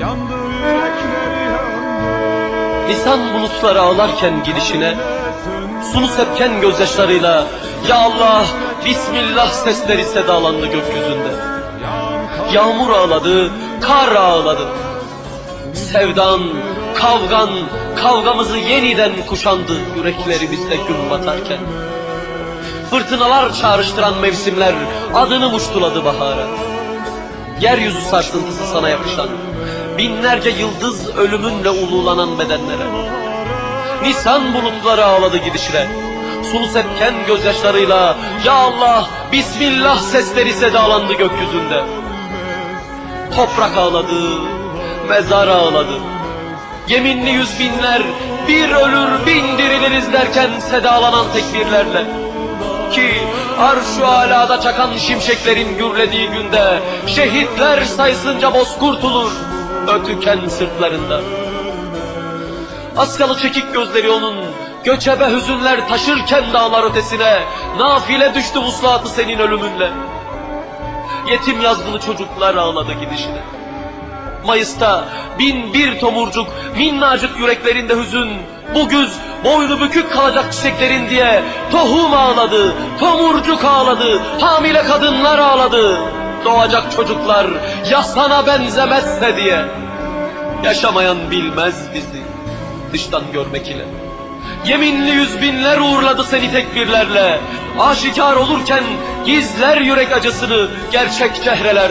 Yandı yürekleri yandı Lisan bulutları ağlarken gidişine, sulu sepken gözyaşlarıyla Ya Allah, Bismillah sesleri sedalandı gökyüzünde. Yağmur ağladı, kar ağladı. Sevdan, kavgan, kavgamızı yeniden kuşandı yüreklerimizde gün batarken. Fırtınalar çağrıştıran mevsimler adını muştuladı bahara. Yeryüzü sarsıntısı sana yapışan, binlerce yıldız ölümünle ululanan bedenlere. Nisan bulutları ağladı gidişine. Sulu sepken gözyaşlarıyla Ya Allah, Bismillah sesleri sedalandı gökyüzünde. Toprak ağladı, mezar ağladı. Yeminli yüz binler bir ölür bin diriliriz derken sedalanan tekbirlerle. Ki arş-ı alada çakan şimşeklerin gürlediği günde şehitler sayısınca bozkurt olur ötüken sırtlarında. Askalı çekik gözleri onun göçebe hüzünler taşırken dağlar ötesine nafile düştü vuslatı senin ölümünle. Yetim yazgılı çocuklar ağladı gidişine. Mayıs'ta bin bir tomurcuk minnacık yüreklerinde hüzün bu güz boynu bükük kalacak çiçeklerin diye tohum ağladı, tomurcuk ağladı, hamile kadınlar ağladı. Doğacak çocuklar ya sana benzemezse diye. Yaşamayan bilmez bizi dıştan görmek ile. Yeminli yüz binler uğurladı seni tekbirlerle. Aşikar olurken gizler yürek acısını gerçek çehreler